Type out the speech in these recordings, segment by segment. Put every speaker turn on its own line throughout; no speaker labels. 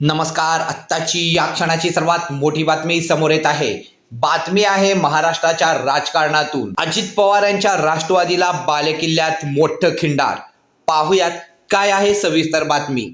नमस्कार. आत्ताची या क्षणाची सर्वात मोठी बातमी समोर येत आहे. बातमी आहे महाराष्ट्राच्या राजकारणातून. अजित पवार यांच्या राष्ट्रवादीला बालेकिल्ल्यात मोठं खिंडार. पाहुयात काय आहे सविस्तर बातमी.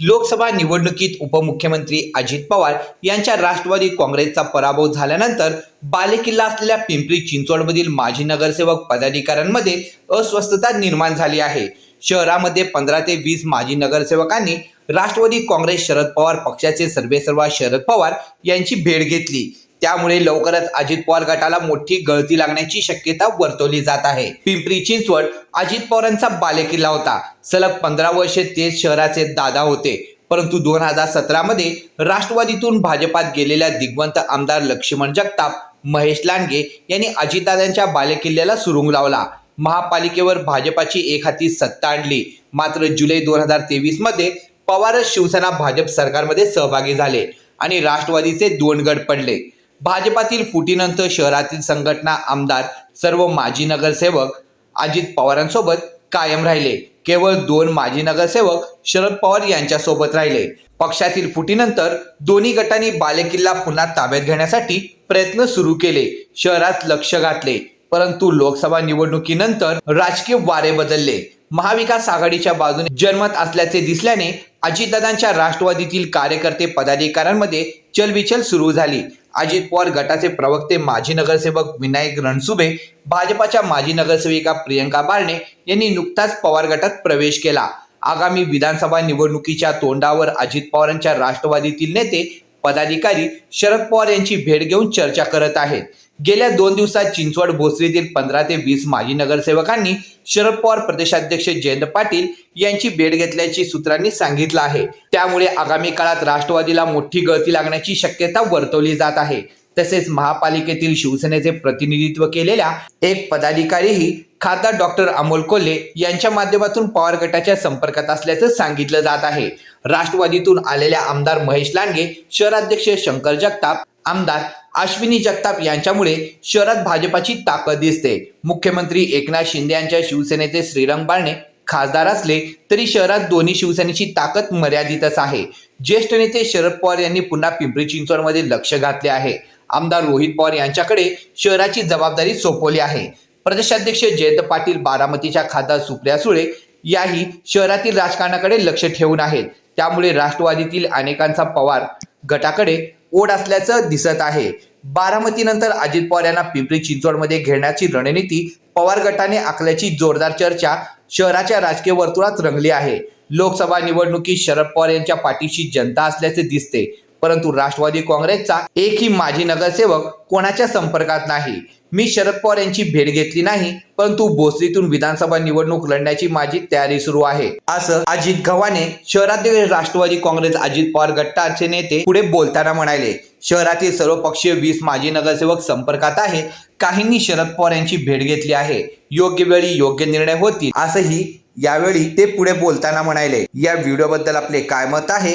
लोकसभा निवडणुकीत उपमुख्यमंत्री अजित पवार यांच्या राष्ट्रवादी काँग्रेसचा पराभव झाल्यानंतर बालेकिल्ला असलेल्या पिंपरी चिंचवडमधील माजी नगरसेवक पदाधिकाऱ्यांमध्ये अस्वस्थता निर्माण झाली आहे. शहरामध्ये पंधरा ते वीस माजी नगरसेवकांनी राष्ट्रवादी काँग्रेस शरद पवार पक्षाचे सर्वेसर्वा शरद पवार यांची भेट घेतली. त्यामुळे लवकरच अजित पवार गटाला मोठी गळती लागण्याची शक्यता वर्तवली जात आहे. पिंपरी चिंचवड अजित पवारांचा बालेकिल्ला होता. सलग पंधरा वर्षे ते शहराचे दादा होते. परंतु दोन हजार सतरामध्ये राष्ट्रवादीतून भाजपात गेलेल्या दिग्वंत आमदार लक्ष्मण जगताप महेश लांडगे यांनी अजितदादांच्या बालेकिल्ल्याला सुरुंग लावला. महापालिकेवर भाजपाची एक हाती सत्ता आणली. मात्र जुलै दोन हजार तेवीसमध्ये पवार शिवसेना भाजप सरकारमध्ये सहभागी झाले आणि राष्ट्रवादीचे दोन गट पडले. भाजपातील फुटीनंतर शहरातील संघटना आमदार सर्व माजी नगरसेवक अजित पवारांसोबत कायम राहिले. केवळ दोन माजी नगरसेवक शरद पवार यांच्यासोबत राहिले. पक्षातील फुटीनंतर दोन्ही गटांनी बालेकिल्ला पुन्हा ताब्यात घेण्यासाठी प्रयत्न सुरू केले. शहरात लक्ष घातले. परंतु लोकसभा निवडणुकीनंतर राजकीय वारे बदलले. महाविकास आघाडीच्या बाजूने जनमत असल्याचे दिसल्याने अजितदादांच्या राष्ट्रवादीतील कार्यकर्ते पदाधिकाऱ्यांमध्ये चलबिचल सुरू झाली. अजित पवार गटाचे प्रवक्ते माजी नगरसेवक विनायक रणसुभे भाजपाच्या माजी नगरसेविका प्रियंका बारणे यांनी नुकताच पवार गटात प्रवेश केला. आगामी विधानसभा निवडणुकीच्या तोंडावर अजित पवारांच्या राष्ट्रवादीतील नेते पदाधिकारी शरद पवार यांची भेट घेऊन चर्चा करत आहेत. गेल्या दोन दिवसात चिंचवड भोसरीतील पंधरा ते वीस माजी नगरसेवकांनी शरद पवार प्रदेशाध्यक्ष जयंत पाटील यांची भेट घेतल्याची सूत्रांनी सांगितलं आहे. त्यामुळे आगामी काळात राष्ट्रवादीला मोठी गळती लागण्याची शक्यता वर्तवली जात आहे. तसेच महापालिकेतील शिवसेनेचे प्रतिनिधित्व केलेल्या एक पदाधिकारीही खासदार डॉक्टर अमोल कोल्हे यांच्या माध्यमातून पवार गटाच्या संपर्कात असल्याचं सांगितलं जात आहे. राष्ट्रवादीतून आलेल्या आमदार महेश लांडगे शहराध्यक्ष शंकर जगताप आमदार अश्विनी जगताप यांच्यामुळे शहरात भाजपाची ताकद दिसते. मुख्यमंत्री एकनाथ शिंदे यांच्या शिवसेनेचे श्रीरंग बाळणे खासदार असले तरी शहरात दोन्ही शिवसेनेची ताकद मर्यादितच आहे. ज्येष्ठ नेते शरद पवार यांनी पुन्हा पिंपरी चिंचवडमध्ये लक्ष घातले आहे. आमदार रोहित पवार यांच्याकडे शहराची जबाबदारी सोपवली आहे. प्रदेशाध्यक्ष जयंत पाटील बारामतीच्या खासदार सुप्रिया सुळे याही शहरातील राजकारणाकडे लक्ष ठेवून आहेत. त्यामुळे राष्ट्रवादीतील अनेकांचा पवार गटाकडे ओढ असल्याचं दिसत आहे. बारामतीनंतर अजित पवार यांना पिंपरी चिंचवडमध्ये घेण्याची रणनीती पवार गटाने आखल्याची जोरदार चर्चा शहराच्या राजकीय वर्तुळात रंगली आहे. लोकसभा निवडणुकीत शरद पवार यांच्या पाठीशी जनता असल्याचे दिसते. परंतु राष्ट्रवादी काँग्रेसचा एकही माजी नगरसेवक कोणाच्या संपर्कात नाही. मी शरद पवार यांची भेट घेतली नाही परंतु भोसरीतून विधानसभा निवडणूक लढण्याची माझी तयारी सुरू आहे. असं अजित गव्हाणे शहरातील राष्ट्रवादी काँग्रेस अजित पवार गटाचे नेते पुढे बोलताना म्हणाले शहरातील सर्व पक्षीय वीस माजी नगरसेवक संपर्कात आहेत काहींनी शरद पवार यांची भेट घेतली आहे योग्य वेळी योग्य निर्णय होतील असंही यावेळी ते पुढे बोलताना म्हणाले. या व्हिडिओबद्दल आपले काय मत आहे